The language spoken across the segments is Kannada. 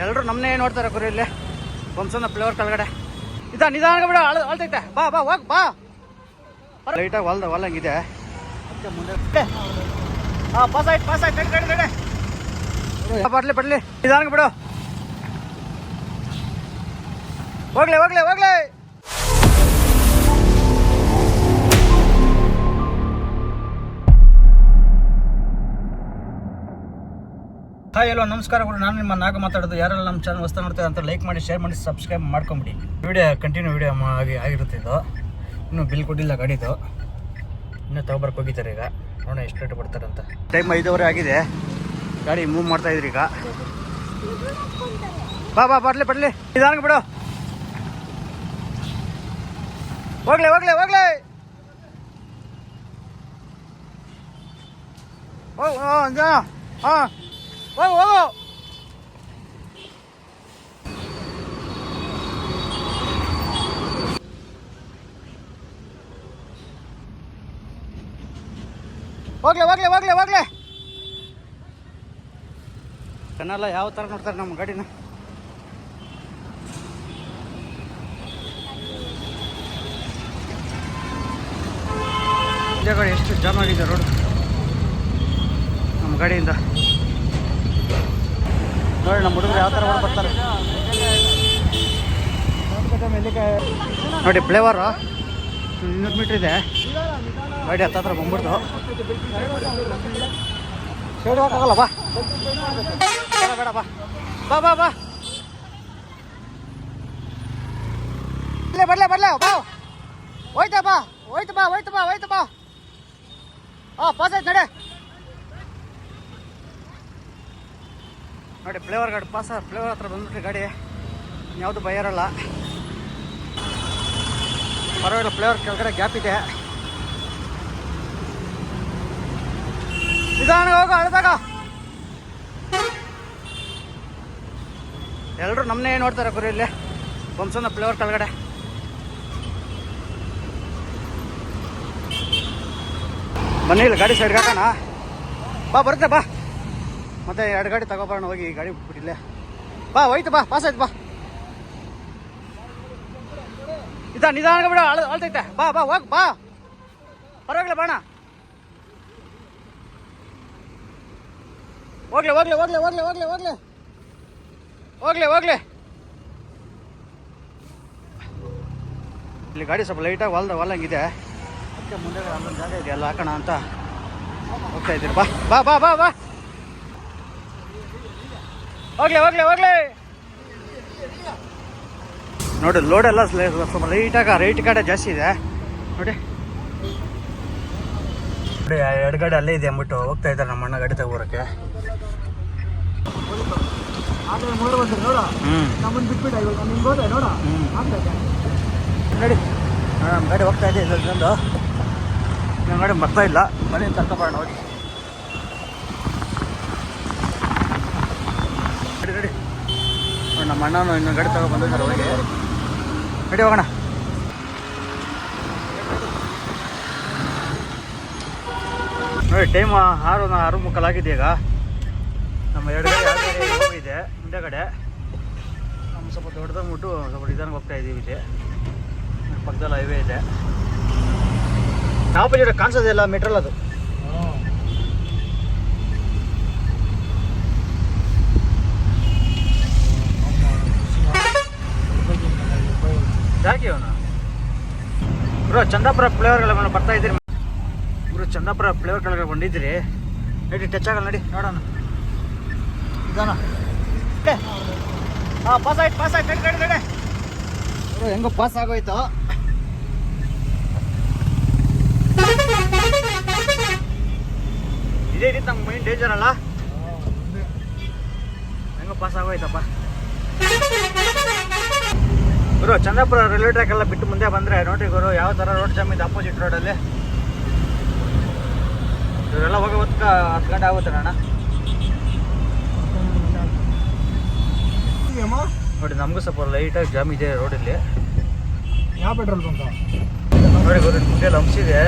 ಎಲ್ಲರೂ ನಮ್ಮನ್ನೇ ನೋಡ್ತಾರೆ ಗುರು ಇಲ್ಲಿ. ಬಂಸನ ಫ್ಲೇವರ್ ಕೆಳಗಡೆ. ಇದ ನಿಧಾನ ಬಿಡ, ಅಳ ಅಳ್ತೈತೆ. ಬಾ ಬಾ, ಹೋಗ್, ಬಾ. ಲೈಟಾಗಿ ಹೊಲ್ದ ಹೊಲಂಗಿದೆ ಅದಕ್ಕೆ ಮುಂದೆ ಹಾಂ ಪಾಸ್ ಆಯ್ತು ಪಾಸ್ ಆಯ್ತು. ಬರ್ಲಿ ಬರ್ಲಿ. ನಿಧಾನ ಬಿಡು. ಹೋಗ್ಲಿ ಹೋಗ್ಲಿ ಹೋಗ್ಲಿ. ಹಾಯ್ ಎಲ್ಲೋ ನಮಸ್ಕಾರ ಕೂಡ ನಾನು ನಿಮ್ಮ ನಾಗ ಮಾತಾಡೋದು. ಯಾರೆಲ್ಲ ನಮ್ಮ ಚಾನಲ್ ಹೊಸ್ತಾ ನೋಡ್ತಾರೆ ಅಂತ ಲೈಕ್ ಮಾಡಿ ಶೇರ್ ಮಾಡಿ ಸಬ್ಸ್ಕ್ರೈಬ್ ಮಾಡ್ಕೊಂಬಿಡಿ. ವಿಡಿಯೋ ಕಂಟಿನ್ಯೂ ವಿಡಿಯೋ ಆಗಿ ಆಗಿರುತ್ತೆ ಇದು. ಇನ್ನೂ ಬಿಲ್ ಕೊಟ್ಟಿಲ್ಲ ಗಾಡಿದು. ಇನ್ನೂ ತಗೊಬರ್ಕ್ ಹೋಗಿದ್ದಾರೆ ಈಗ. ನೋಡೋಣ ಎಷ್ಟು ರೇಟ್ ಬರ್ತಾರೆ ಅಂತ. ಟೈಮ್ ಐದೂವರೆ ಆಗಿದೆ. ಗಾಡಿ ಮೂವ್ ಮಾಡ್ತಾ ಇದ್ರಿ ಈಗ. ಬಾ ಬಾ, ಬರ್ಲಿ ಬರ್ಲಿ. ನಿಧಾನ ಬಿಡು. ಹೋಗ್ಲಿ ಹೋಗ್ಲಿ ಹೋಗ್ಲಿ. ಓ ಹಾಂ. ಹೋಗು ಹೋಗು ಹೋಗ್ಲೆ ಹೋಗ್ಲೆ ಹೋಗ್ಲೆ ಹೋಗ್ಲೆ. ಕನ್ನಲ್ಲ ಯಾವ ಥರ ನೋಡ್ತಾರೆ ನಮ್ಮ ಗಾಡಿನ? ಎಷ್ಟು ಜಾಮ್ ಆಗಿದೆ ರೋಡ್ ನಮ್ಮ ಗಾಡಿಯಿಂದ. ನೋಡಿ, ನಮ್ಮ ಹುಡುಗರು ಯಾವ ಥರ ಬರ್ತಾರೆ. ನೋಡಿ ಫ್ಲೇವರು ಇನ್ನೂರು ಮೀಟ್ರ್ ಇದೆ. ಗಾಡಿ ಹತ್ತತ್ರ ಬಂದ್ಬಿಡ್ತು. ಶೇಡ್ ಹೋಗಲ್ಲ ಬಾ. ಬೇಡ ಬಾ. ಬಾ ಬಾ ಬಾ. ಬರ್ಲೆ ಬರ್ಲೆ ಬರ್ಲೆ, ಬಾ. ಹೋಯ್ತಾ, ಬಾ. ಹೋಯ್ತು ಬಾ. ಹೋಯ್ತು ಬಾ. ಹೋಯ್ತು, ಬಾ. ಹಾಂ ಪಾಸ್ ಆಯ್ತು, ನಡೆ. ನೋಡಿ, ಫ್ಲೇವರ್ ಗಾಡಿ ಪಾಸ ಫ್ಲೇವರ್ ಹತ್ರ ಬಂದ್ಬಿಟ್ರಿ ಗಾಡಿ. ಯಾವುದು ಭಯ ಇರಲ್ಲ. ಪರವಾಗಿಲ್ಲ, ಫ್ಲೇವರ್ ಕೆಳಗಡೆ ಗ್ಯಾಪ್ ಇದೆ. ನಿಧಾನ ಹೋಗು, ಅಳ್ದಾಗ. ಎಲ್ಲರೂ ನಮ್ಮನ್ನೇ ನೋಡ್ತಾರೆ ಗುರು ಇಲ್ಲಿ. ವಂಶನ ಫ್ಲೇವರ್ ಕೆಳಗಡೆ. ಬನ್ನಿ ಇಲ್ಲಿ ಗಾಡಿ ಸೈಡ್ಗೆ ಹಾಕೋಣ. ಬಾ, ಬರುತ್ತೆ, ಬಾ. ಮತ್ತೆ ಎರಡು ಗಾಡಿ ತಗೊಬರೋಣ, ಹೋಗಿ ಈ ಗಾಡಿ ಬಿಟ್ಬಿಟ್ಟಿಲ್ಲ ಬಾ, ಹೋಯ್ತು, ಬಾ ಪಾಸ್ ಆಯ್ತು, ಬಾ. ಇದ ನಿಧಾನ ಬಿಡ, ಅಳ, ಅಳ್ತೈತೆ. ಬಾ ಬಾ, ಹೋಗ್, ಬಾ. ಪರವಾಗಿಲ್ಲ, ಬಾಣ. ಹೋಗ್ಲಿ ಹೋಗ್ಲಿ ಹೋಗ್ಲಿ ಹೋಗ್ಲಿ ಹೋಗ್ಲಿ ಹೋಗ್ಲಿ. ಹೋಗ್ಲಿ ಹೋಗ್ಲಿ. ಇಲ್ಲಿ ಗಾಡಿ ಸ್ವಲ್ಪ ಲೈಟಾಗಿ ಹೊಲ್ದ ಹೊಲಂಗಿದೆ ಅದಕ್ಕೆ ಮುಂದೆ ಅಲ್ಲೊಂದು ಜಾಗ ಇದೆ ಎಲ್ಲ ಹಾಕೋಣ ಅಂತ ಹೋಗ್ತಾ ಇದ್ದೀರಿ ಬಾ ಬಾ ಬಾ ಬಾ ಬಾ. ಹೋಗ್ಲಿ ಹೋಗ್ಲಿ ಹೋಗ್ಲಿ. ನೋಡಿ ಲೋಡ್ ಎಲ್ಲ ಸ್ವಲ್ಪ ಲೈಟಾಗ ರೈಟ್ ಕಡೆ ಜಾಸ್ತಿ ಇದೆ. ನೋಡಿ. ನೋಡಿ ಎಡಗಡೆ ಗಾಡಿ ಅಲ್ಲೇ ಇದೆ ಅಂದ್ಬಿಟ್ಟು ಹೋಗ್ತಾ ಇದ್ದಾರೆ ನಮ್ಮ ಅಣ್ಣ ಗಾಡಿ ತಗೋರಕ್ಕೆ. ನೋಡ. ನಮ್ಮ ಗಾಡಿ ಹೋಗ್ತಾ ಇದೆ ಇಲ್ಲೊಂದು ನಮ್ಮ ಗಾಡಿ ಬರ್ತಾ ಇಲ್ಲ. ಮನೆ ತರ್ಕೊಬರೋಣ ಹೋಗಿ ನಡಿ ನಡಿ ನೋಡಿ ನಮ್ಮ ಇನ್ನು ಗಡಿ ತಗೊಂಡು ಬಂದ ಬಂದಿದ್ದಾರೆ ಹೋಗಿ ನಡಿ ಹೋಗೋಣ. ನೋಡಿ ಟೈಮ್ ಆರು ಆರು ಮುಕ್ಕಾಲಾಗಿದೆ ಈಗ ನಮ್ಮ ಎರಡು ಗಾಡಿ ಇದೆ ಹೋಗಿದೆ ಹಿಂದೆಗಡೆ ನಮ್ಮ ಸ್ವಲ್ಪ ದೊಡ್ಡದಾಗ್ಬಿಟ್ಟು ಸ್ವಲ್ಪ ನಿಧಾನಕ್ಕೆ ಹೋಗ್ತಾ ಇದ್ದೀವಿ ಇಲ್ಲಿ. ಪಕ್ಕದಲ್ಲಿ ಹೈವೇ ಇದೆ. ಆಪೋಸಿಟ್ ಕಾಣಿಸೋದಿಲ್ಲ ಮೆಟ್ರಲ್ ಅದು. ಯಾಕೆ ಅವನು ಬ್ರೋ ಚಂದಾಪುರ ಫ್ಲೇವರ್ಗಳ ಮೇಲೆ ಬರ್ತಾ ಇದ್ದೀರಿ ಬ್ರೋ ಚಂದಾಪುರ ಫ್ಲೇವರ್ ಕೆಳಗೆ ಬಂದಿದ್ದೀರಿ. ನಡಿ ಟಚ್ ಆಗಲ್ಲ ನಡಿ, ನೋಡೋಣ. ಹೆಂಗ ಹಾಂ ಪಾಸ್ ಆಯ್ತು ಪಾಸ್ ಆಯ್ತು, ನಡಿ ನಡಿ ನಡಿ. ಬ್ರೋ ಹೆಂಗೋ ಪಾಸ್ ಆಗೋಯ್ತು. ಇದೇ ರೀತಿ ನಮ್ಮ ಮೈಂಡ್ ಡೇಂಜರ್ ಅಲ್ಲ? ಹೆಂಗೋ ಪಾಸ್ ಆಗೋಯ್ತಪ್ಪ. ಗುರು ಚಂದ್ರಪುರ ರೈಲ್ವೆ ಟ್ರ್ಯಾಕ್ ಎಲ್ಲ ಬಿಟ್ಟು ಮುಂದೆ ಬಂದ್ರೆ ನೋಡ್ರಿ ಗುರು ಯಾವ ಥರ ರೋಡ್ ಜಾಮ್ ಇದೆ ಅಪೋಸಿಟ್ ರೋಡಲ್ಲಿ ಇವರೆಲ್ಲ ಹೋಗಿ ಹೊತ್ತು ಹತ್ತು ಗಂಟೆ ಆಗುತ್ತೆ ಅಣ್ಣ. ನೋಡಿ ನಮಗೂ ಸ್ವಲ್ಪ ಲೈಟಾಗಿ ಜಾಮ್ ಇದೆ ರೋಡಲ್ಲಿ ಯಾವ ಪೆಟ್ರೋಲ್ ಬಂತ? ನೋಡಿ ಗುರು ಮುಂದೆ ಹಂಸಿದೆ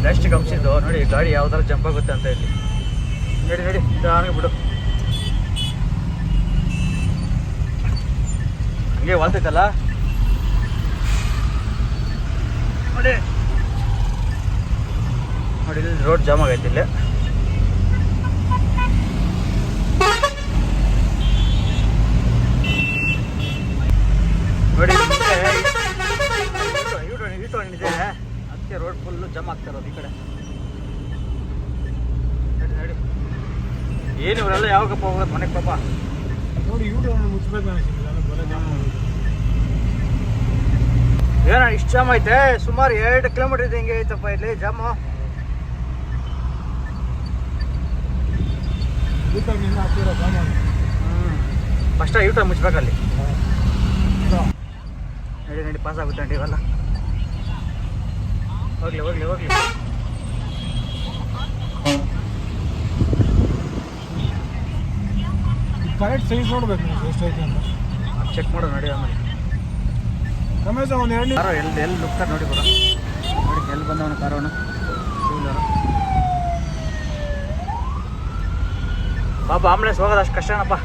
ಪ್ಲಾಸ್ಟಿಕ್ ಹಂಸಿದ್ದು. ನೋಡಿ ಗಾಡಿ ಯಾವ ಥರ ಜಂಪ್ ಆಗುತ್ತೆ ಅಂತ ಇಲ್ಲಿ ನೋಡಿ ನೋಡಿ ನಿಧಾನಕ್ಕೆ ಬಿಡು ಹಿಂಗೆ ಹೊಲ್ತೈತಲ್ಲ ನೋಡಿ. ನೋಡಿ, ಇಲ್ಲಿ ರೋಡ್ ಜಾಮ್ ಆಗೈತಿ ಇಲ್ಲಿ. ನೋಡಿ ಅದಕ್ಕೆ ರೋಡ್ ಫುಲ್ಲು ಈ ಕಡೆ. ಏನು ಇವರೆಲ್ಲ ಯಾವಾಗಪ್ಪ ಹೋಗೋದು ಮನೆಗೆ ಪಾಪ? ನೋಡಿ ಯೂಟ್ಯೂಬ್ ಮುಚ್ಚಬೇಕು ಏನ ಇಷ್ಟು ಜಾಮ್ ಐತೆ. ಸುಮಾರು ಎರಡು ಕಿಲೋಮೀಟರ್ ಇದೆ ಹಿಂಗೆ ಐತಪ್ಪ ಇಲ್ಲಿ ಜಾಮು ಫಸ್ಟ್ ಯೂಟ ಮುಚ್ಬೇಕಲ್ಲಿ ನಡಿ ನಡಿ ಪಾಸ್ ಆಗುತ್ತೆ ನಡಿ, ಇವೆಲ್ಲ. ಹೋಗ್ಲಿ ಹೋಗ್ಲಿ ಹೋಗ್ಲಿ. ಕರೆಕ್ಟ್ ಸೈಜ್ ನೋಡ್ಬೇಕು ನೀವು ಎಷ್ಟೈತೆ ಅಂತ. ಚೆಕ್ ಮಾಡೋ ನೋಡಿ ಆಮೇಲೆ. ರಮೇಶ ಒಂದು ಎರಡು ಕಾರು ಎಲ್ಲಿ ಎಲ್ಲಿ ನುಗ್ತಾರೆ ನೋಡಿ ಬರೋ ನೋಡಿ ಎಲ್ಲಿ ಬಂದವನ ಕಾರವನು ಟೂ ವೀಲರು ಪಾಪ ಆಂಬುಲೆನ್ಸ್ ಹೋಗೋದು ಅಷ್ಟು ಕಷ್ಟನಪ್ಪ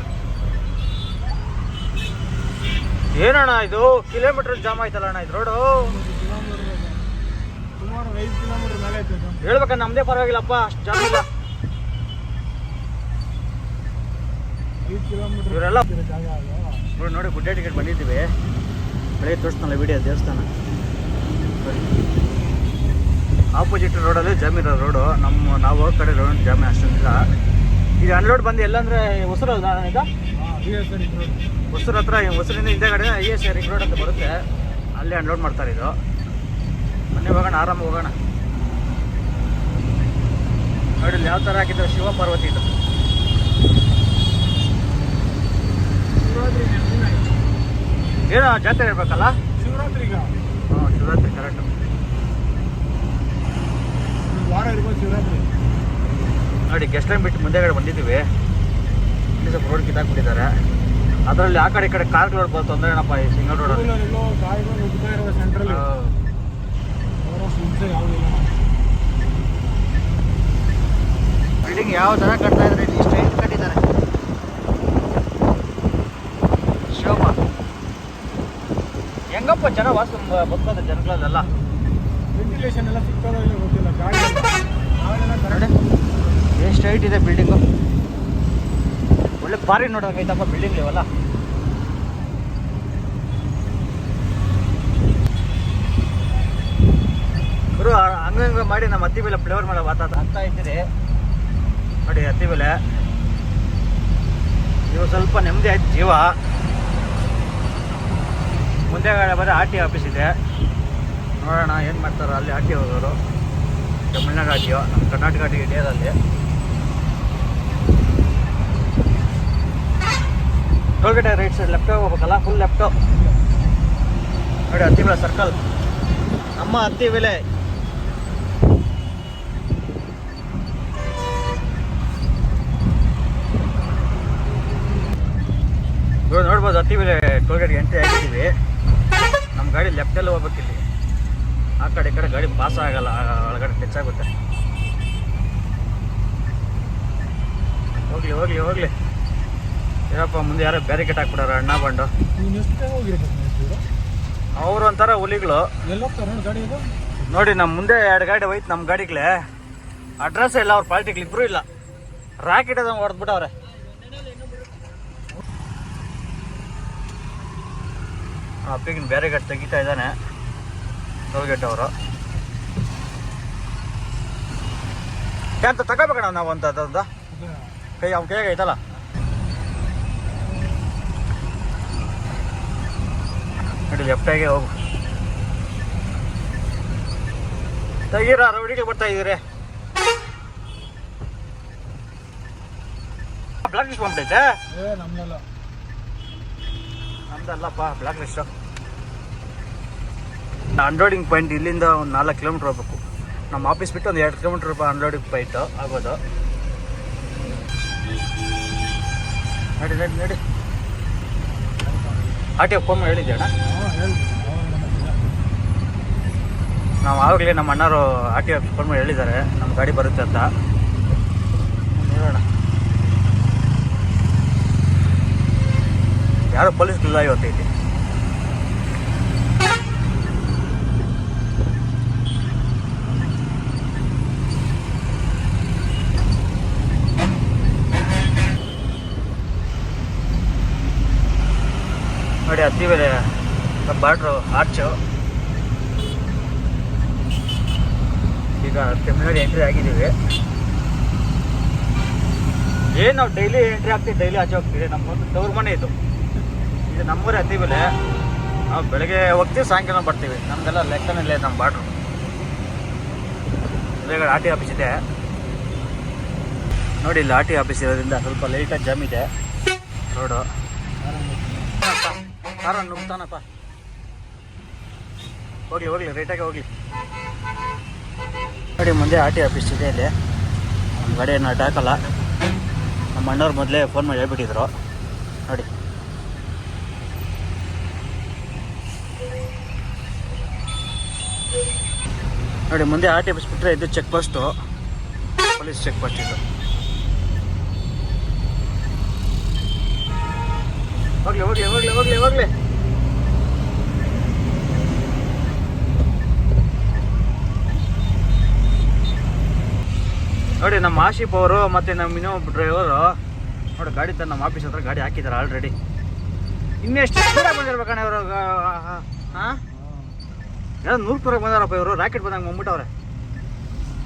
ಏನಣ್ಣ ಇದು? ಕಿಲೋಮೀಟರ್ ಜಾಮ್ ಆಯ್ತಲ್ಲ ಅಣ್ಣ ಇದು ರೋಡು ಸುಮಾರು ಐದು ಕಿಲೋಮೀಟರ್ ಮೇಲೆ ನಮ್ದೇ ಪರವಾಗಿಲ್ಲಪ್ಪ ಅಷ್ಟು ಜಾಮ್ ಇಲ್ಲ ಐದು ಕಿಲೋಮೀಟರ್ ಇವರೆಲ್ಲ ನೋಡಿ ನೋಡಿ ಗುಡ್ಡೆ ಟಿಕೆಟ್ ಬಂದಿದ್ದೀವಿ. ಬೆಳಗ್ಗೆ ತೋರಿಸ್ತಾನಲ್ಲ ವಿಡಿಯೋ ದೇವಸ್ಥಾನ. ಆಪೋಸಿಟ್ ರೋಡಲ್ಲಿ ಜಾಮ್ ಇರೋ ರೋಡು ನಮ್ಮ ನಾವು ಹೋಗೋ ಕಡೆ ರೋಡ್ ಜಾಮ್ ಅಷ್ಟೊಂದಿಲ್ಲ. ಈಗ ಅನ್ಲೋಡ್ ಬಂದು ಎಲ್ಲಂದ್ರೆ ಹೊಸರು ಈಗ ಹಾಂ ಬಿ ಎಸ್ ಆರ್ ರೋಡ್ ಹತ್ರ ಹೊಸರಿಂದ ಹಿಂದೆಗಡೆ ಐ ಎಸ್ ರಿಂಗ್ ರೋಡ್ ಅಂತ ಬರುತ್ತೆ. ಅಲ್ಲಿ ಅನ್ಲೋಡ್ ಮಾಡ್ತಾರೆ ಇದು. ಮೊನ್ನೆ ಹೋಗೋಣ ಆರಾಮ ಹೋಗೋಣ. ನೋಡಿ ಯಾವ ಥರ ಹಾಕಿದ್ದಾರೆ ಶಿವ ಪಾರ್ವತಿ ಇದು ಶಿವರಾತ್ರಿ ನೆನ್ಪಿನ ಆಯ್ತು. ಏನೋ ಜಾತ್ರೆ ಇರ್ಬೇಕಲ್ಲ? ಶಿವರಾತ್ರಿಗ ಹಾಂ ಶಿವರಾತ್ರಿ ಕರೆಕ್ಟ್ ವಾರ ಇರ್ಬೋದು ಶಿವರಾತ್ರಿ. ನೋಡಿ ಗೆಸ್ಟ್ ಟೈಮ್ ಬಿಟ್ಟು ಮುಂದೆಗಡೆ ಬಂದಿದ್ದೀವಿ. ಇಲ್ಲಿ ಸ್ವಲ್ಪ ರೋಡ್ ಕಿತ್ತಾಕ್ಬಿಟ್ಟಿದ್ದಾರೆ ಅದರಲ್ಲಿ ಆ ಕಡೆ ಈ ಕಡೆ ಕಾರ್ ರೋಡ್ ಬಂತು ತೊಂದರೆ ಏನಪ್ಪ ಈ ಸಿಂಗಲ್ ರೋಡ್ ಸೆಂಟ್ರಲ್ ಬಿಲ್ಡಿಂಗ್ ಯಾವ ಥರ ಕಟ್ತಾ ಇದ್ರೆ ಇಲ್ಲಿ ಸ್ಟ್ರೈಟ್ ಕಟ್ಟಿದ್ದಾರೆ. ಶಿವಮ್ಮ ಹೆಂಗಪ್ಪ ಜನ ವಾಸ ಬದುಕೋದು ಜನಗಳಲ್ಲ ವೆಂಟಿಲೇಷನ್ ಎಲ್ಲ ಸಿಗ್ತದೋ ಇಲ್ಲ ಗೊತ್ತಿಲ್ಲ. ಗಾಡಿ ಎಲ್ಲ. ನಾವೆಲ್ಲ ಎಷ್ಟು ಹೈಟ್ ಇದೆ ಬಿಲ್ಡಿಂಗು ಒಳ್ಳೆ ಪಾರಿ ನೋಡೋಕೈತಪ್ಪ ಬಿಲ್ಡಿಂಗ್ ಇವೆಲ್ಲ ಗುರು ಹಂಗ ಮಾಡಿ ನಮ್ಮ ಹತ್ತಿ ಬೆಲೆ ಫ್ಲೇವರ್ ಮಾಡೋ ಮಾತಾಡ ಆಗ್ತಾ ಇದ್ದೀರಿ. ನೋಡಿ ಹತ್ತಿ ಬೆಲೆ ಇವು ಸ್ವಲ್ಪ ನೆಮ್ಮದಿ ಆಯ್ತು ಜೀವ. ಮುಂದೆ ಬರೀ ಆರ್ ಟಿ ಆಫೀಸ್ ಇದೆ. ನೋಡೋಣ ಏನು ಮಾಡ್ತಾರೋ ಅಲ್ಲಿ ಆರ್ ಟಿ ಹೋಗೋರು ತಮಿಳ್ನಾಡು ಆರ್ ಟಿ ನಮ್ಮ ಕರ್ನಾಟಕ ಆರ್ ಟಿ ಇಂಡಿಯಾದಲ್ಲಿ. ಟೋಲ್ಗೇಟ್ ರೈಟ್ ಸೈಡ್ ಲೆಫ್ಟ್ ಹೋಗ್ಬೇಕಲ್ಲ ಫುಲ್ ಲೆಫ್ಟು ನೋಡಿ ಹತ್ತಿ ಬೆಳೆ ಸರ್ಕಲ್ ನಮ್ಮ ಹತ್ತಿ ಬೆಲೆ. ನೋಡ್ಬೋದು ಹತ್ತಿ ಬೆಲೆ ಟೋಲ್ಗೇಟ್ಗೆ ಎಂಟ್ರಿ ಆಗಿದ್ದೀವಿ. ನಮ್ಮ ಗಾಡಿ ಲೆಫ್ಟಲ್ಲಿ ಹೋಗ್ಬೇಕಿಲ್ಲಿ ಆ ಕಡೆ ಈ ಕಡೆ ಗಾಡಿ ಪಾಸ್ ಆಗಲ್ಲ ಒಳಗಡೆ ಟಚ್ ಆಗುತ್ತೆ. ಹೋಗ್ಲಿ ಹೋಗ್ಲಿ ಹೋಗ್ಲಿ. ಏನಪ್ಪ ಮುಂದೆ ಯಾರೋ ಬ್ಯಾರಿಕೇಟ್ ಹಾಕ್ಬಿಡೋರು ಅಣ್ಣ ಬಂಡು ಅವರು ಒಂಥರ ಹುಲಿಗಳು. ನೋಡಿ ನೋಡಿ ನಮ್ಮ ಮುಂದೆ ಎರಡು ಗಾಡಿ ಹೋಯ್ತು ನಮ್ಮ ಗಾಡಿಗಳೇ ಅಡ್ರೆಸ್ ಇಲ್ಲ ಅವ್ರ ಪಾರ್ಟಿಗಳು ಇಬ್ಬರು ಇಲ್ಲ. ರಾಕೆಟ್ ಅದ ಹೊಡೆದ್ಬಿಟ್ಟವ್ರೆ. ಅಪ್ಪಿಗಿನ ಬೇರೆ ಗಟ್ಟ ತೆಗಿತಾ ಇದ್ದಾನೆ. ಟೋಲ್ಗೇಟ್ ಅವರು. ಕ್ಯಾಂತ ತಗೋಬೇಕಣ್ಣ ನಾವು ಅಂತ ಅದೊಂದು ಕೈ ಅವ್ನ ಕೈಯಾಗ ಐತಲ್ಲ. ನೋಡಿ ಲೆಫ್ಟಾಗೆ ಹೋಗು. ತೆಗೀರ ರೌಡಿಗೆ ಬರ್ತಾ ಇದ್ದೀರಿ? ಬ್ಲಾಕ್ ಲಿಸ್ಟ್ ಬಂದ್ಬಿಟ್ಟೈತೆ ನಮ್ದಲ್ಲಪ್ಪ ಬ್ಲಾಕ್ ಲಿಸ್ಟು ಅನ್ಲೋಡಿಂಗ್ ಪಾಯಿಂಟ್ ಇಲ್ಲಿಂದ ಒಂದು ನಾಲ್ಕು ಕಿಲೋಮೀಟ್ರ್ ಹೋಗ್ಬೇಕು. ನಮ್ಮ ಆಫೀಸ್ ಬಿಟ್ಟು ಒಂದು ಎರಡು ಕಿಲೋಮೀಟ್ರ್ ಅನ್ಲೋಡಿಂಗ್ ಪಾಯಿಂಟ್ ಆಗೋದು. ನೋಡಿ ನೋಡಿ, ನಡಿ. ಆರ್ ಟಿ ಫೋನ್ ಹೇಳಿದ್ದೆ ಅಣ್ಣ? ನಾವು ಆವಾಗಲೇ ನಮ್ಮ ಅಣ್ಣರು ಆರ್ ಟಿ ಫೋನ್ ಮಾಡಿ ಹೇಳಿದ್ದಾರೆ. ನಮ್ಮ ಗಾಡಿ ಬರುತ್ತೆ ಅಂತ. ನೋಡೋಣ. ಯಾರು ಪೊಲೀಸ್ ಇಲ್ಲ ಇವತ್ತೈತಿ. ನೋಡಿ ಹತ್ತಿ ಮೇಲೆ ಬಾರ್ಡ್ರು ಆರ್ಚು ಈಗ ತಮಿಳ್ನಾಡು ಎಂಟ್ರಿ ಆಗಿದ್ದೀವಿ ಏನು ನಾವು ಡೈಲಿ ಎಂಟ್ರಿ ಆಗ್ತೀವಿ ಡೈಲಿ ಆಚೆ ಹೋಗ್ತೀವಿ. ನಮ್ಮದು ತವ್ರ ಮನೆ ಇದು. ಇದು ನಮ್ಮೂರೇ ಹತ್ತಿ ಮೇಲೆ. ನಾವು ಬೆಳಗ್ಗೆ ಹೋಗ್ತೀವಿ, ಸಾಯಂಕಾಲ ಬರ್ತೀವಿ. ನಮ್ದೆಲ್ಲ ಇಲ್ಲ ನಮ್ಮ ಬಾರ್ಡ್ರು ಬೇಗ ಆರ್ ಟಿ ಆಫೀಸ್ ಇದೆ. ನೋಡಿ ಇಲ್ಲಿ ಆರ್ ಟಿ ಆಫೀಸ್ ಇರೋದ್ರಿಂದ ಸ್ವಲ್ಪ ಲೈಟಾಗಿ ಜಾಮ್ ಇದೆ. ರೋಡು. ಕಾರ ನುಗ್ತಾನಪ್ಪ ಹೋಗ್ಲಿ ಹೋಗ್ಲಿ ರೈಟಾಗೆ ಹೋಗ್ಲಿ. ನೋಡಿ, ಮುಂದೆ ಆರ್ ಟಿ ಆಫೀಸ್ ಇದೆ ಇಲ್ಲಿ. ನಮ್ಮ ಗಾಡಿ ಏನು ಅಡ್ಡ ಹಾಕಲ್ಲ. ನಮ್ಮ ಅಣ್ಣವ್ರು ಮೊದಲೇ ಫೋನ್ ಮಾಡಿ ಹೇಳ್ಬಿಟ್ಟಿದ್ರು. ನೋಡಿ. ನೋಡಿ, ಮುಂದೆ ಆರ್ ಟಿ ಆಫೀಸ್ ಬಿಟ್ಟರೆ ಇದು check post police check post ಇದು. ಹೋಗ್ಲಿ ಹೋಗ್ಲಿ ಹೋಗ್ಲಿ ಹೋಗ್ಲಿ ಹೋಗ್ಲಿ. ನೋಡಿ, ನಮ್ಮ ಆಶೀಪ್ ಅವರು ಮತ್ತೆ ನಮ್ಮ ಇನ್ನೊಬ್ಬ ಡ್ರೈವರು ನೋಡಿ, ಗಾಡಿ ತಂದು ನಮ್ಮ ಆಫೀಸ್ ಹತ್ರ ಗಾಡಿ ಹಾಕಿದ್ದಾರೆ ಆಲ್ರೆಡಿ ಇನ್ನೆಷ್ಟು ಸ್ಪೀಡ ಬಂದಿರ್ಬೇಕಣ್ಣ ಇವರು ಹಾಂ ನೂರು ಪೂರಕ್ಕೆ ಬಂದಾರಪ್ಪ ಇವರು ರಾಕೆಟ್ ಬಂದಂಗೆ ಬಂದ್ಬಿಟ್ಟವ್ರೆ.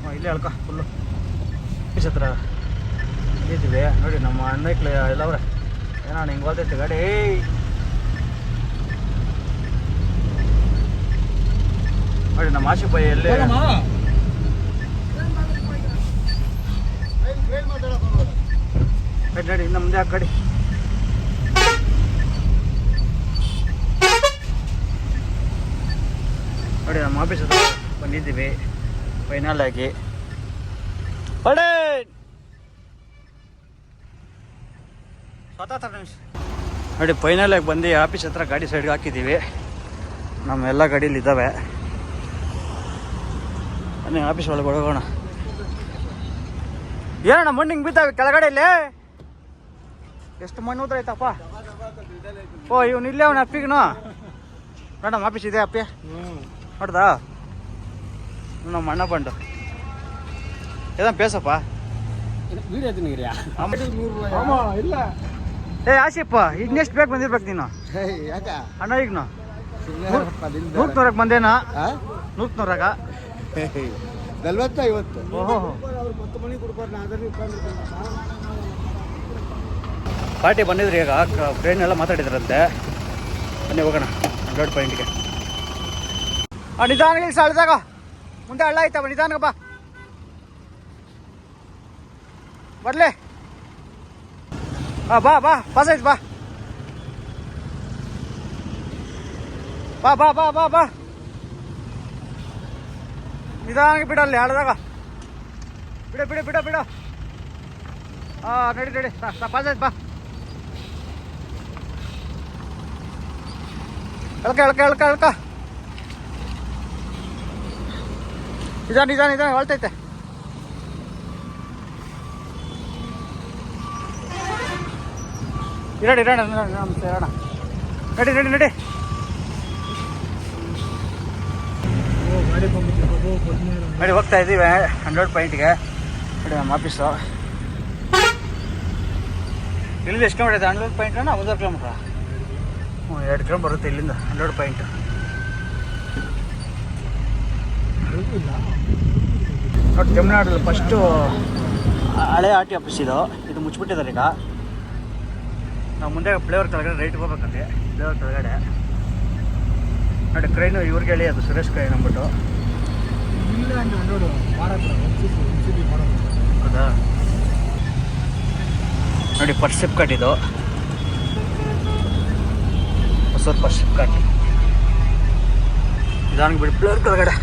ಹಾಂ ಇಲ್ಲೇ ಅಳ್ಕ ಫುಲ್ಲು ಆಫೀಸ್ ಹತ್ರ ಇದ್ದೀವಿ. ನೋಡಿ, ನಮ್ಮ ಅಣ್ಣಕ್ಲೆ, ಎಲ್ಲ ಅವ್ರೆ. ಏನೋ ಹಿಂಗೆ ಹೋಗ್ತೈತೆ ಗಾಡಿ. ನೋಡಿ ನಮ್ಮ ಆಶಿಪ್ ಬಾಯಿ ಎಲ್ಲಿ? ನೋಡಿ ನಡಿ ಇನ್ನು ಮುಂದೆ ಆ ಕಡೆ ನೋಡಿ ನಮ್ಮ ಆಫೀಸ್ ಬಂದಿದ್ದೀವಿ. ಫೈನಲ್ ಆಗಿ. ಹೊಡೆ ಸ್ವತಃ ನಿಮಿಷ. ನೋಡಿ ಫೈನಲ್ ಆಗಿ ಬಂದು ಆಫೀಸ್ ಹತ್ರ ಗಾಡಿ ಸೈಡ್ಗೆ ಹಾಕಿದ್ದೀವಿ. ನಮ್ಮ ಎಲ್ಲ ಗಾಡೀಲಿ ಇದ್ದಾವೆ ಬನ್ನಿ ಆಫೀಸ್ ಒಳಗೆ ಹೋಗೋಣ. ಏನಣ್ಣ ಮಣ್ಣು ಹಿಂಗೆ ಬಿದ್ದಾವೆ ಕೆಳಗಡೆಯಲ್ಲಿ ಎಷ್ಟು ಮಣ್ಣು ಉದ್ರ ಐತಪ್ಪ ಓ ಇವನು ಇಲ್ಲೇ ಅವನ ಅಪ್ಪಿಗನು. ಮೇಡಮ್ ಆಫೀಸ್ ಇದೆ ಅಪ್ಪಿ. ನೋಡ್ದಾ? ನಮ್ಮ ಅಣ್ಣ ಬಂಡು ಏನ ಬೇಸಪ್ಪ ವೀಡಿಯೋ ತಿನ್ನಿರಿಯಾ ಆಮ. ಇಲ್ಲ. ಏ ಆಶಿಪ್ಪ ಈಗ ನೆಕ್ಸ್ಟ್ ಬೇಕು ಬಂದಿರ್ಬೇಕು ನೀನು? ಯಾಕ? ಅಣ್ಣ ಈಗ ನೂರ್ನೂರಕ್ಕೆ ಬಂದೇನಾ? ನಲ್ವತ್ತ ಐವತ್ತು? ಕೊಡ್ಬಾರ್ದು ಅದನ್ನ ಪಾರ್ಟಿ ಬಂದಿದ್ರಿ ಈಗ ಫ್ರೆಂಡ್ ಎಲ್ಲ ಮಾತಾಡಿದ್ರಂತೆ. ಬನ್ನಿ ಹೋಗೋಣ. ದೊಡ್ಡ ಪಾಯಿಂಟ್ಗೆ ನಿಧಾನ ಇಲ್ಲಿ ಸಳ್ದಾಗ ಮುಂದೆ ಹಳ್ಳ ಆಯ್ತಪ್ಪ ನಿಧಾನಗಪ್ಪ ಬರ್ಲಿ. ಹಾ ಬಾ ಬಾ ಪಾಸ್ ಆಯ್ತು ಬಾ. ಬಾ ಬಾ ಬಾ ಬಾ ಬಾ. ನಿಧಾನಕ್ಕೆ ಬಿಡಲ್ಲಿ ಹಳ್ದಾಗ ಬಿಡ ಬಿಡ ಬಿಡ ಬಿಡ. ಹಾಂ ನಡಿ ನಡಿ ಪಾಸ್ ಆಯ್ತು ಬಾ ಎಳ್ಕ ಎಳ್ಕ ಎಳ್ಕ ಎಳ್ಕ. ನಿಧಾನ ನಿಧಾನ ನಿಧಾನ ಹೊಳ್ತೈತೆ ಇರೋಣ ಇರೋಣ ಇರೋಣ. ನಡಿ ನಡಿ ನಡಿ. ನಡಿ, ಹೋಗ್ತಾ ಇದ್ದೀವಿ, ಹಂಡ್ರೆಡ್ ಪಾಯಿಂಟ್ಗೆ. ನೋಡಿ, ನಮ್ಮ ಆಫೀಸು ಇಲ್ಲಿಂದ ಎಷ್ಟು ಕಿಲೋಮೀಟರ್ ಇದೆ? ಹಂಡ್ರೆಡ್ ಪಾಯಿಂಟ್ ಒಂದೂವರೆ ಕಿಲೋಮೀಟ್ರಾ ಹ್ಞೂ ಎರಡು ಕಿಲೋಮೀಟರ್ ಬರುತ್ತೆ ಇಲ್ಲಿಂದ, ಹಂಡ್ರೆಡ್ ಪಾಯಿಂಟ್ ಇಲ್ಲ ನೋಡಿ, ತಮಿಳ್ನಾಡಲ್ಲಿ ಫಸ್ಟು ಹಳೆ ಆರ್ ಟಿ ಆಫೀಸ್ ಇದು. ಇದು ಮುಚ್ಚಿಬಿಟ್ಟಿದ್ದಾರೆ ಈಗ. ನಾವು ಮುಂದೆ ಫ್ಲೇವರ್ ಕೆಳಗಡೆ ರೈಟ್ ಹೋಗ್ಬೇಕಂತೆ, ಫ್ಲೇವರ್ ಕೆಳಗಡೆ. ನೋಡಿ ಕ್ರೈನು ಇವ್ರಿಗೆ ಹೇಳಿ, ಅದು ಸುರೇಶ್ ಕ್ರೈನ್ ಅಂದ್ಬಿಟ್ಟು. ಹೌದಾ? ನೋಡಿ ಪರ್ಸಿಪ್ ಕಟ್ ಇದು. ಹೊಸ ಪರ್ಸಿಪ್ ಕಟ್ ನಿಧಾನಕ್ಕೆ ಬಿಡಿ, ಫ್ಲೇವರ್ ಕೆಳಗಡೆ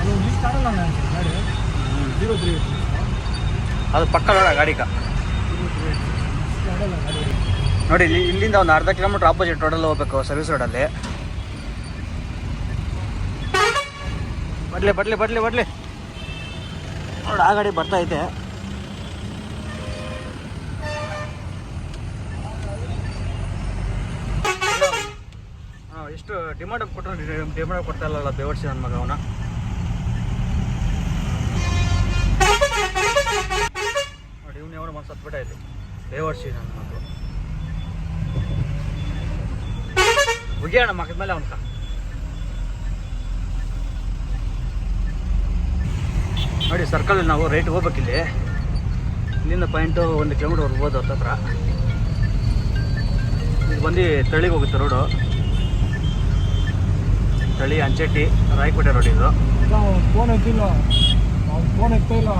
ಅದು ಲಿಸ್ಟ್ ಆಡಲ್ಲ ನಾನು ಗಾಡಿ ಜೀರೋ ತ್ರೀ ಅದು ಪಕ್ಕ ನೋಡ ಗಾಡಿಕ ನೋಡಿ, ಇಲ್ಲಿ ಇಲ್ಲಿಂದ ಒಂದು ಅರ್ಧ ಕಿಲೋಮೀಟರ್ ಆಪೋಸಿಟ್ ರೋಡಲ್ಲಿ ಹೋಗ್ಬೇಕು ಸರ್ವಿಸ್ ರೋಡಲ್ಲಿ ಬಡ್ಲಿ ಬಡ್ಲಿ ಬಡ್ಲಿ ಬಡ್ಲಿ ನೋಡಿ, ಆ ಗಾಡಿ ಬರ್ತಾ ಐತೆ ಎಷ್ಟು ಡಿಮಾಂಡ್ ಕೊಟ್ಟರೆ ಡಿಮಾಂಡ್ ಕೊಡ್ತಾ ಇಲ್ಲಲ್ಲ ಬೇವರ್ಸಿ ನನ್ನ ಮಗ ಅವನ. ಹತ್ಬಿಟ್ಟ ಇಲ್ಲಿ ಬೇವರ್ಸಿ ನನ್ನ ಮಕ್ಕಳು ಮುಗಿಯೋಣ ಮಕ್ಕದ ಮೇಲೆ ಅವನ್ಕ ನೋಡಿ ಸರ್ಕಲ್ ನಾವು ರೈಟ್ ಹೋಗ್ಬೇಕಿಲ್ಲಿ. ಇಲ್ಲಿಂದ ಪಾಯಿಂಟು ಒಂದು ಕಿಲೋಮೀಟರ್ ಹೋಗ್ಬೋದು ಹತ್ತತ್ರ ಇದು ಬಂದು ತಳಿಗೆ ಹೋಗುತ್ತೆ ರೋಡು ತಳಿ ಅಂಚೆಟ್ಟಿ ರಾಯಕೋಟೆ ರೋಡ್ ಇದು. ಫೋನ್ ಫೋನ್ ಇಲ್ಲ.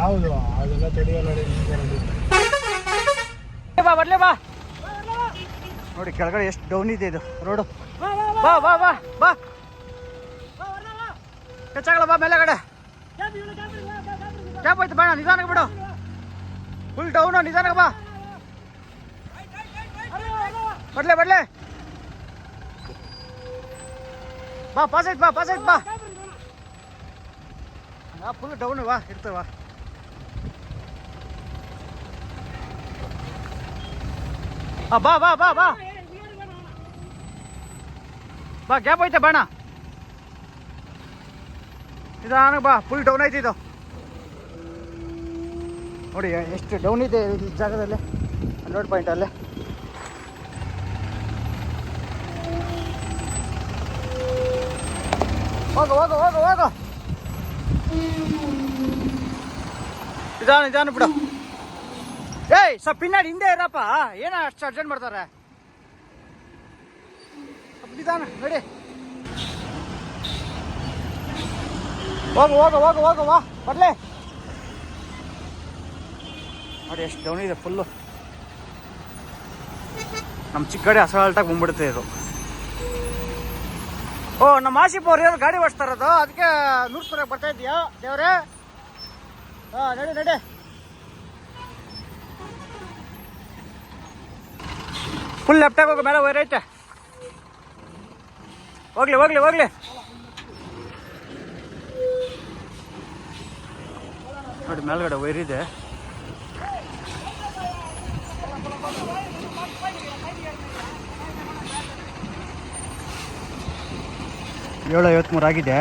ಯಾವುದು ಅದೆಲ್ಲ ತಡೆಯಲ್ಲ ಬಾ ಬರ್ಲೇ ಬಾ ನೋಡಿ ಕೆಳಗಡೆ ಎಷ್ಟು ಡೌನ್ ಇದೆ ಇದು ರೋಡು ಬಾ ಬಾ ಬಾ ಬಾ ಹೆಚ್ಚಾಗಲ್ಲ ಬಾ ಮೇಲೆಗಡೆ ಕ್ಯಾಪ್ ಆಯ್ತು ಬೇಡ ನಿಧಾನಕ್ಕೆ ಬಿಡು ಫುಲ್ ಡೌನು ನಿಧಾನಕ್ಕೆ ಬಾ ಬರ್ಲೆ ಬರ್ಲೆ ಬಾ ಪಾಸ್ ಆಯ್ತು ಬಾ ಪಾಸ್ ಆಯ್ತು ಬಾ ಫುಲ್ ಡೌನು ಬಾ ಇರ್ತವೆ ಬಾ ಆ, ಬಾ ಬಾ ಬಾ ಬಾ ಬಾ ಗ್ಯಾಪ್ ಐತೆ ಬಾಣ ನಿಧಾನ ಬಾ ಫುಲ್ ಡೌನ್ ಐತೆ ಇದು ನೋಡಿ ಎಷ್ಟು ಡೌನ್ ಇದೆ ಈ ಜಾಗದಲ್ಲಿ ಹಂಡ್ರೆಡ್ ಪಾಯಿಂಟ್ ಅಲ್ಲೇ ಹೋಗು ಹೋಗು ಹೋಗು ಹೋಗು ನಿಧಾನ ನಿಧಾನ ಬಿಡು ಏಯ್ ಸ್ವಲ್ಪ ಪಿನ್ನಾಡಿ ಹಿಂದೆ ಇರಪ್ಪ. ಏನ ಅಷ್ಟು ಅರ್ಜೆಂಟ್ ಮಾಡ್ತಾರೆ? ನಿಧಾನ, ನಡಿ. ಹೋಗು ಹೋಗು ಹೋಗು ಹೋಗು, ವಾ, ಬರ್ಲೆ. ನೋಡಿ, ಎಷ್ಟು ಡೌನ್ ಇದೆ ಫುಲ್ಲು ನಮ್ಮ ಚಿಕ್ಕ ಗಾಡಿ ಅಸಲ್ಟಾಗಿ ಬಂದ್ಬಿಡುತ್ತೆ ಇದು. ಓ, ನಮ್ಮ ಆಸಿ ಅವ್ರು ಏನು ಗಾಡಿ ಓಡಿಸ್ತಾರದು ಅದಕ್ಕೆ ನೂರು ಬರ್ತಾ ಇದೆಯಾ? ದೇವ್ರೆ? ಹಾಂ, ನಡಿ ನಡಿ. ಫುಲ್ ಲೆಫ್ಟಾಗಿ ಹೋಗು ಮೇಲೆ ಐತೆ ಹೋಗ್ಲಿ ಹೋಗ್ಲಿ ಹೋಗ್ಲಿ. ನೋಡಿ, ಮೇಲ್ಗಡೆ ವೈರ್ ಇದೆ. ಏಳು ಐವತ್ತ್ಮೂರು ಆಗಿದೆ.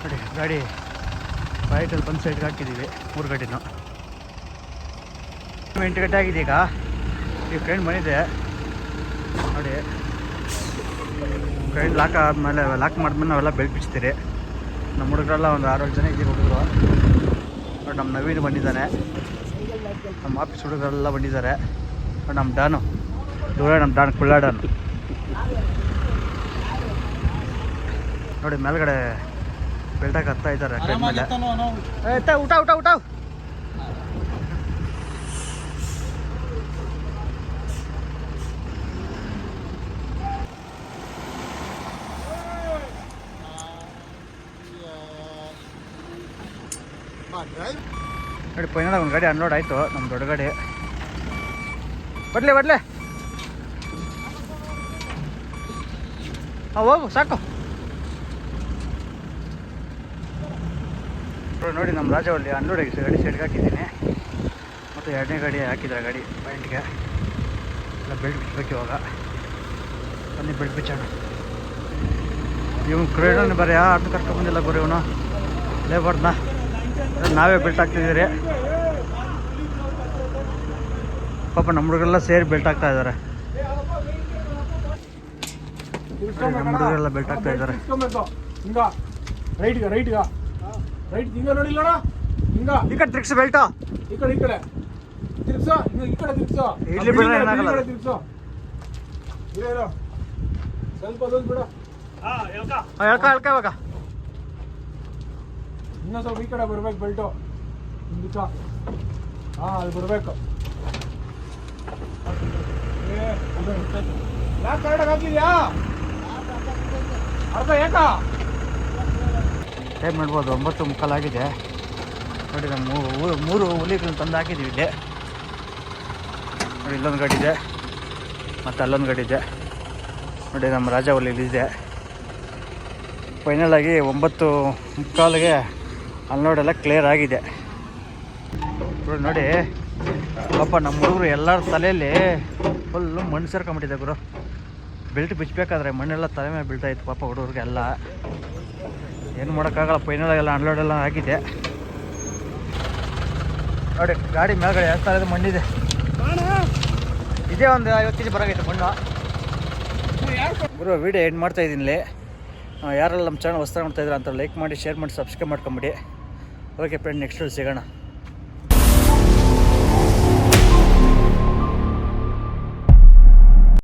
ನೋಡಿ, ಗಾಡಿ ರೈಟಲ್ಲಿ ಬಂದು ಸೈಡ್ಗೆ ಹಾಕಿದ್ದೀವಿ, ಮೂರು ಗಂಟೆನೂ. ಎಂಟು ಗಂಟೆ ಆಗಿದೆ ಈಗ. ಈ ಫ್ರೆಂಡ್ ಬಂದಿದೆ ನೋಡಿ. ಫ್ರೆಂಡ್ ಲಾಕ್ ಆದಮೇಲೆ ಲಾಕ್ ಮಾಡಿದ್ಮೇಲೆ ನಾವೆಲ್ಲ ಬೆಲ್ಟ್ ಬಿಚ್ತೀರಿ. ನಮ್ಮ ಹುಡುಗರೆಲ್ಲ ಒಂದು ಆರು ಜನ ಇದ್ದೀವಿ ಹುಡುಗರು. ನೋಡಿ ನಮ್ಮ ನವೀನ್ ಬಂದಿದ್ದಾನೆ. ನಮ್ಮ ಆಫೀಸ್ ಹುಡುಗರೆಲ್ಲ ಬಂದಿದ್ದಾರೆ. ನೋಡಿ ನಮ್ಮ ಡಾನು. ದೂರ ನಮ್ಮ ಡಾನ್ ಕುಳ್ಳ ಡಾನು. ನೋಡಿ ಮೇಲ್ಗಡೆ ಬೆಲ್ಟಾಗಿ ಹತ್ತಾ ಇದ್ದಾರೆ ಟ್ರೈನ್ ಮೇಲೆ. ಊಟ ಊಟ ಊಟ. ಪೈನ ಒಂದು ಗಾಡಿ ಅನ್ಲೋಡ್ ಆಯಿತು ನಮ್ಮ ದೊಡ್ಡ ಗಾಡಿ. ಬರ್ಲಿ ಬರ್ಲಿ. ಹಾಂ ಹೋಗು ಸಾಕು. ನೋಡಿ, ನಮ್ಮ ರಾಜವಲ್ಲಿ ಅನ್ಲೋಡ್ ಆಗಿ ಗಾಡಿ ಸೈಡ್ಗೆ ಹಾಕಿದ್ದೀನಿ. ಮತ್ತು ಎರಡನೇ ಗಾಡಿ ಹಾಕಿದ್ರೆ ಗಾಡಿ ಪಾಯಿಂಟ್ಗೆ ಎಲ್ಲ ಬೆಲ್ಟ್ ಬಿಚ್ಚಬೇಕು ಇವಾಗ. ಬನ್ನಿ ಬೆಲ್ಟ್ ಬಿಚ್ಚೋಣ. ಇವನು ಕ್ರೇಡನ್ ಬರೀ ಯಾರು ಕರ್ಕೊಂಬಂದಿಲ್ಲ ಬರೀ ಇವನು. ಲೇಬರ್ನ ನಾವೇ ಬೆಲ್ಟ್ ಹಾಕ್ತಿದ್ದೀರಿ ಪಾಪ ನಮ್ಮ ಹುಡುಗರೆಲ್ಲ ಸೇರಿ ಬೆಲ್ಟ್ ಹಾಕ್ತಾ ಇದ್ದಾರೆ ನಮ್ಮ ಹುಡುಗರೆಲ್ಲ ಬೆಲ್ಟ್ ಹಾಕ್ತಾ ಇದ್ದಾರೆ ಹಿಂಗ ರೈಟ್ಗ ರೈಟ್ಗ. ರೈಟ್ ಹಿಂಗ ಈ ಕಡೆ ಬೆಲ್ಟು. ಈ ಕಡೆ ಈ ಕಡೆ. ತಿರ್ಗ್ಸೋ ಹಿಂಗ ಈ ಕಡೆ ತಿರ್ಗ್ಸೋ. ಇಲ್ಲಿ ಬಿಡ್ರೆ ಏನಾಗಲ್ಲ. ತಿರ್ಗ್ಸೋ. ಇರೋ ಇರೋ. ಸ್ವಲ್ಪ ಅದೊಂದು ಬಿಡು. ಹೇಳ್ಕ. ಹೇಳ್ಕ ಇವಾಗ. ಇನ್ನೂ ಸ್ವಲ್ಪ ಈ ಕಡೆ ಬರ್ಬೇಕು ಬೆಲ್ಟು. ಹಾ ಅಲ್ಲಿ ಬರ್ಬೇಕು. ಯಾಕೆ ಟೈಮ್ ಮಾಡ್ಬೋದು, ಒಂಬತ್ತು ಮುಕ್ಕಾಲಾಗಿದೆ ನೋಡಿ ನಮ್ಮ ಮೂರು ಹುಲಿಗಳನ್ನ ತಂದು ಹಾಕಿದ್ದೀವಿ ಇಲ್ಲಿ. ನೋಡಿ, ಇಲ್ಲೊಂದು ಗಾಡಿ ಇದೆ. ಮತ್ತು ಅಲ್ಲೊಂದು ಗಾಡಿ ಇದೆ. ನೋಡಿ ನಮ್ಮ ರಾಜ ಹುಲಿ ಇಲ್ಲಿದೆ ಫೈನಲ್ ಆಗಿ ಒಂಬತ್ತು ಮುಕ್ಕಾಲಿಗೆ ಅನ್ಲೋಡೆಲ್ಲ ಕ್ಲಿಯರ್ ಆಗಿದೆ. ನೋಡಿ. ಪಾಪ ನಮ್ಮ ಹುಡುಗರು ಎಲ್ಲರ ತಲೆಯಲ್ಲಿ ಫುಲ್ಲು ಮಣ್ಣು ಸೇರ್ಕೊಂಬಿಟ್ಟಿದೆ ಗುರು. ಬೆಲ್ಟ್ ಬಿಚ್ಚಬೇಕಾದ್ರೆ ಮಣ್ಣೆಲ್ಲ ತಲೆ ಮೇಲೆ ಬೀಳ್ತಾಯಿತ್ತು ಪಾಪ ಹುಡುಗರಿಗೆಲ್ಲ. ಏನು ಮಾಡೋಕ್ಕಾಗಲ್ಲ ಫೈನಲ್ ಅನ್ಲೋಡೆಲ್ಲ ಆಗಿದೆ. ನೋಡಿ, ಗಾಡಿ ಮೇಲ್ಗಡೆ ಎರಡು ಥರದ ಮಣ್ಣಿದೆ. ಇದೇ ಒಂದು ಐವತ್ತು ಕೆಜಿ ಬರಾಗೈತೆ ಮಣ್ಣು. ಗುರು ವಿಡಿಯೋ ಎಂಡ್ ಮಾಡ್ತಾ ಇದ್ದೀನಿ. ಯಾರೆಲ್ಲ ನಮ್ಮ ಚೆನ್ನಾಗಿ ಹೊಸ್ದಾಗಿ ನೋಡ್ತಾ ಇದ್ರೆ ಅಂತ ಲೈಕ್ ಮಾಡಿ ಶೇರ್ ಮಾಡಿ ಸಬ್ಸ್ಕ್ರೈಬ್ ಮಾಡ್ಕೊಂಬಿಡಿ. ಓಕೆ ಫ್ರೆಂಡ್ ನೆಕ್ಸ್ಟ್ ಸಿಗೋಣ.